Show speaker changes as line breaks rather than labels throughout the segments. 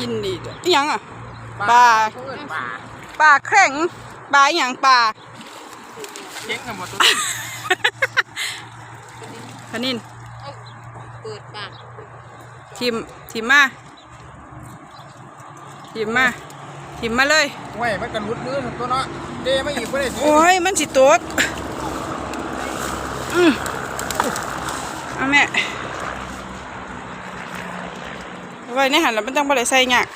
ยินดีด้วยอิหยังอะปลา
เพื่อนป่า
ปลาแข็งปลาอหย่างปลา
เจ๊งกันหมดตัว
พะนิน
เปิดปาก
ทิมทิมมาทิมมาทิมมาเลย
ไว้มันกันรุดมือถึงตัวเนาะเดไม่อีกไม่ได้สิ
โอ้ย มันสิตกอืมเอาแม่เอา ไว้ในหันแล้วมันต้องบ่ได้ใส่หยัก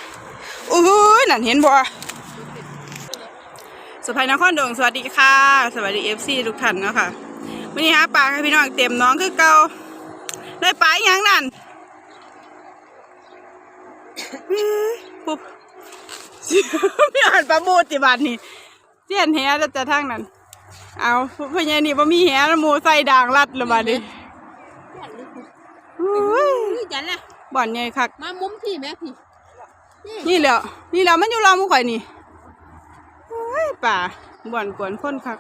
อู้หูยนั่นเห็นบ่สุภัยนครดงสวัสดีค่ะ สวัสดีเอฟซีทุกท่านเนาะค่ะวันนี้หาปลาให้พี่น้องเต็มน้องคือเก่าได้ปลาอีหยังนั่นอื้อปุ๊บไม่อ่านปลาบูดติบัดนี่เจียนแหแล้วจะทั้งนั้น เอาพญานี่บ่มีแหแล้วหมูใส่ด่างรัดและบาดนี้
ยันนี่
อุ้ย
คือยันล่ะ
บ่อนใหญ่คัก
มามุมพี่แม่พี่
นี่แหล้วนี่แหล้วมันอยู่รอหมูข่อยนี่โอ้ยป่าบ่อนกวนคนคัก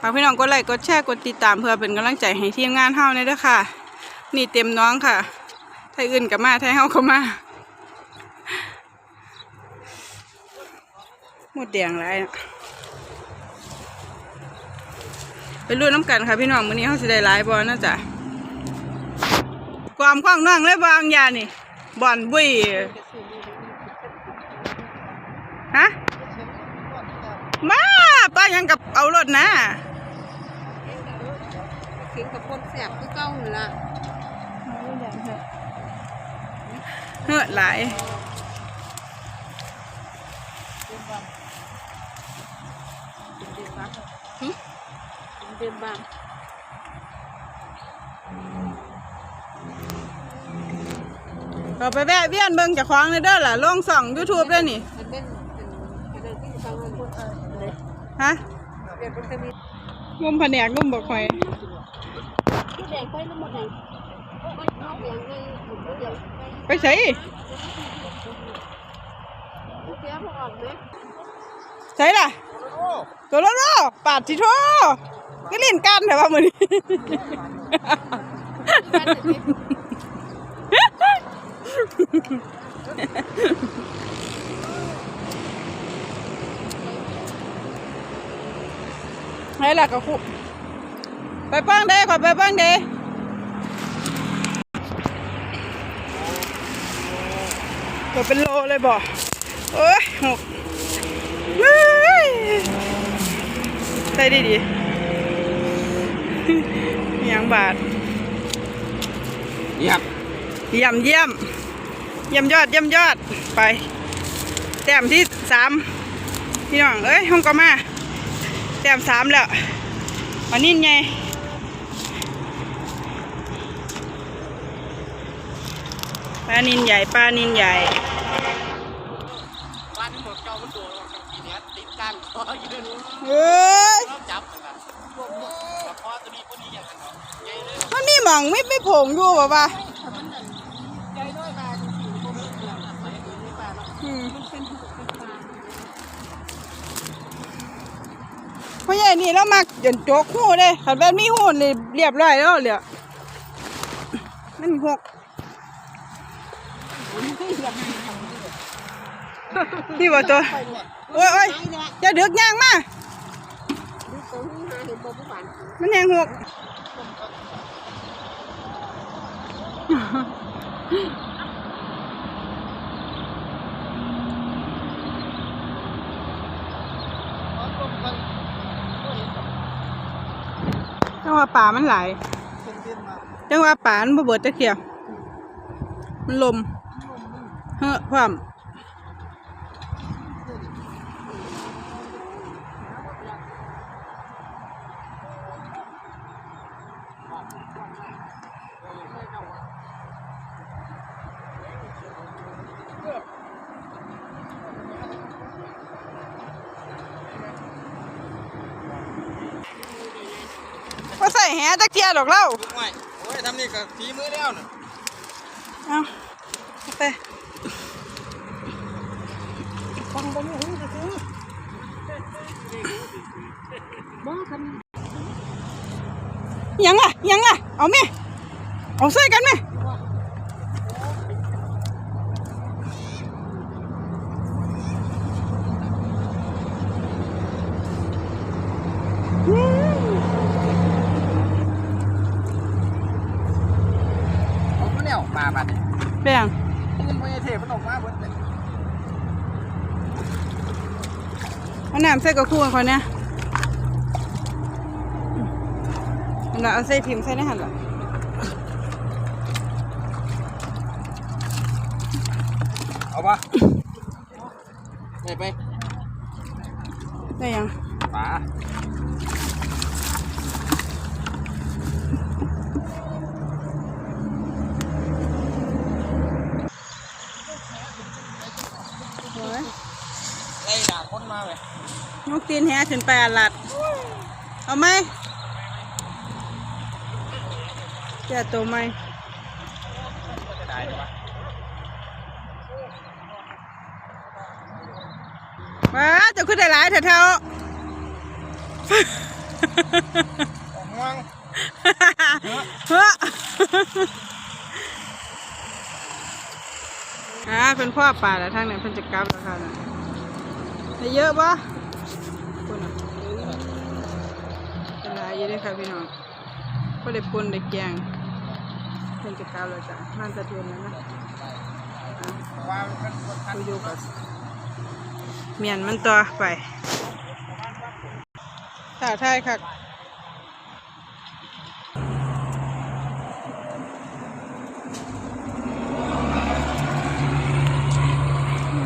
ฝากพี่น้องกดไลค์กดแชร์กดติดตามเพื่อเป็นกำลังใจให้ทีมงานเฮาในอยเด้อค่ะ นี่เต็มน้องค่ะไทยอื่นก็มาไทยเฮาก็มาหมดแดงหลายน่ะไปรุ่นน้ำกันค่ะพี่น้องมื้อนี้เฮาสิได้หลายบ่น่าจะ ความคว้างน้องเลยบางอยางนี่บ่อนบุ้ยฮะมาป้ายังกับเอารถนะ
เสียงกับคนแสบคือเก้าหั่นล่ะ
เฮ้อหลาย
เดินบาง
ก็ไปแวะเวียนเบิ่งเจากของเลยเด้อล่ะลงส่อง YouTube ได้นี่
มันเป็นเป็นเป็นที่ฟังมันคนอะไร
ฮะ
เรียนเป็นทวี
งมแผนกงมบ่ค่อย
ที่แดงไฟน้ำมันแดงมันเอาเสียงในหมุนเดียว
ไปใส่
เสียพอออกไหม
ใส่ล่ะ ตัวรถปาดสิโทก็เล่นกันแต่ว่ามือนี้ ให้ล่ะก็คุไปเป้งเด้ขอไปเป้งเด้ตัวเป็นโลเลยบ่โอ้ยหกเฮ้ยได้ดีดีๆยังบาท
เยี่ยม
เยี่ยมเยี่ยมเยี่ยมยอดเยี่ยมยอดไป แต้มที่สามพี่น้องเอ้ยห้องก็มาแต้มสามแล้ววันนี้ไงปลานินใหญ่ปลานินใหญ่
บ้านนี้หมดเจ้ามันตัวทีเนี้ยติดกันคอยืน
เอ้ย
ชอบจับกันละคอตัวนี้ตัวนี้อย่างนั้นเนาะใหญ่เลย
มันมีหม่องไม่ไม่โผงอยู่ป่ะปะ
ใจน้อยมาดูสิคนนี้เสียงไปดูนี่ป่าเนาะ
อืม
มันเป็นหุบเป็นปลา
เพราะใหญ่นี่เรามักจนโจกหูเลยขันแบบมีหูนี่เรียบร้อยแล้วเลยมันหกนี่บ่าตัวโอ้ยโอ้ยจะเดึกย่างมามันแหงหกจังว่า ป่ามันหลายจังว่าป่ามันบ่เบิดตะเคียบมันลมเฮ้อความ ก็ใส่แหตะเคียดอกเล่า
ไม่โอ้ยทำนี่กับฝีมือแล้วน่ะ
เอาเอาไป
ฟังบ่รู้จะซื้อบ่คัน
ยังอะยังอะเอาแม่เอาใส่กันแม่
ปลาบัด
เปียง
มันไม่ เทมันออกมาเบิดเลย
เอาน้ำใส่กระคู่กันคนเนี้ยอันนั้นเอาใส่พิมพ์ใส่ในหันละ
เอาปะไปไป
ได้ยัง
ปลา
โอ้ย
ไล่ด่าคน มาเลย
ยกตีนแหขึ้นไปอันลัด เอาไหมเจ้าตัวไหม
จะได้ไหม
ว้าเจะขึ้นได้หลายเถอะเท่า
ง่วง
เฮ้ออ่าเป็นพ่อป่าแล้วทางไหนเพิ่นจะกลับแล้วค่ะน่ะ ได้เยอะปะคนอะเป็นไรเยอะเลยค่ะพี่น้องก็ได้ปนได้แกงเพิ่นจะกลับแล้วจ้ะมันสะเทือนแล้วนะอะ
คนทัน
ไปอยู่กับเมียนมันต่อไปถ่ายถ่ายค่ะ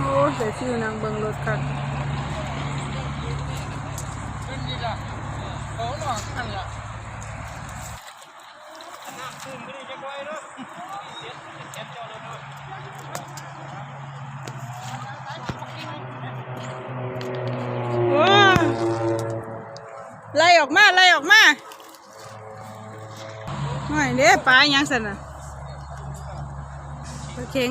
โอ้ใส่ฟิวนางเบิงรถค่ะ
ขึ้นดีละเขอกทันละน้ำขึ้นไม่ได้จะไว้เนาะเด็ดเด็ดจ้าเลยเนาะ
ไล่ออกมาไล่ออกมาไม่เด้ปลายังสันน่ะเข็ง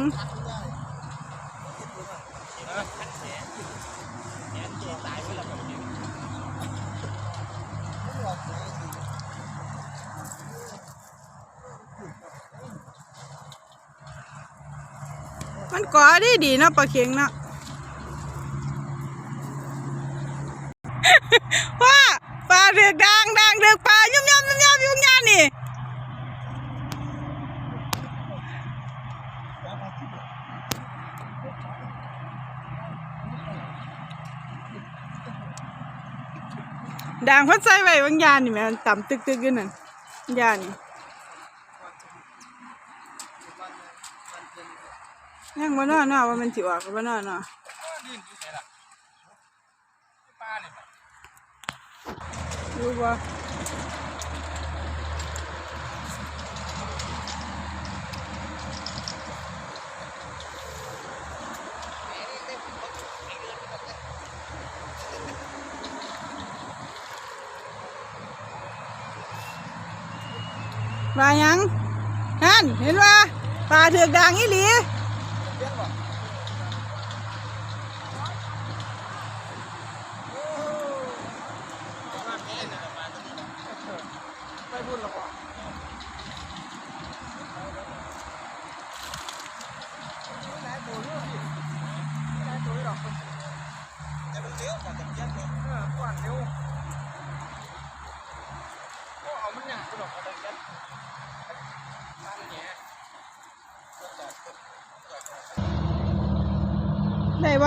มันก่อดีดีเนาะปลาเข็งเนาะว่าปลาเดือกดังดังเดือกปลายุ่มยำยุ่มยำยุ่งยำนี่ด่างพัดใส่ไว้บางยานนี่แม่ต่ำตึกตึกๆอยู่นั่นยานนี่ ยังบ่นอนเนาะว่ามันสิออกก็บ่นอนเนาะ
ดินอยู่ไหนล่ะปลาเนี่ย
รู้บ่ว่าหยังนั่นเห็นว่าปลาเถือกด่างอีหลี
ไปบุญหรอกจะมันเลี้ยวก่อนจะเลี้ยวเอ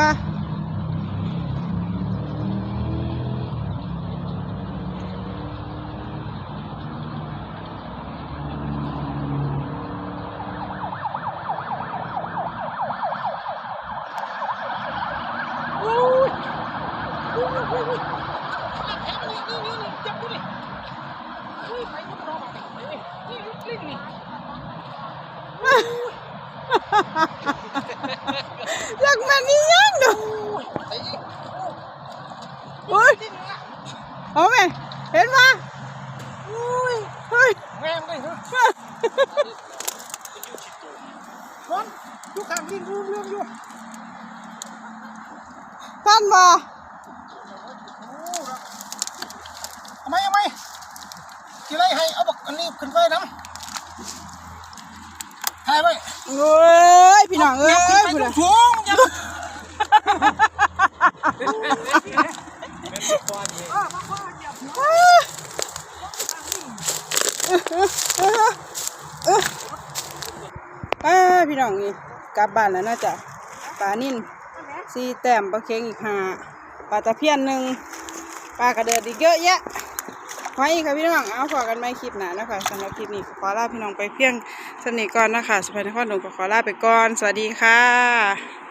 อ ก่อนเร็วก็เอามันหนักไปหรอกเอาไปกันตั้งแง่
ได้ว่าอยากมานี่ยังดูโอ้ยเอาไหมเห็นปะอุ้ยเฮ้ย
แม่งเลยเหรอคนทุกคำลิงรู้เรื่องอยู่
ท่านบ่
ทำไมทำไม ที่ไรให้เอาบอกอันนี้ขึ้นไปน้ำถ่ายไว้
เอ้ยพี่น้องเอ้ย
ขึ้นไป
พูด
สู
อะ
งๆอย่า
เป้าพี่น้องนี่กลับบ้านแล้วเนาะจ้ะปลานิ่นสี่แต้มปลาเค็งอีกห้าปลาตะเพียนหนึ่งปลากระเดิดอีกเยอะแยะ ไว้ค่ะพี่น้อง เอาฝากกันไม่คลิปหนานะคะสำหรับคลิปนี้ก็ขอลาพี่น้องไปเพียงสนิทก่อนนะคะสุพรรณนครหลวงก็ขอลาไปก่อน สวัสดีค่ะ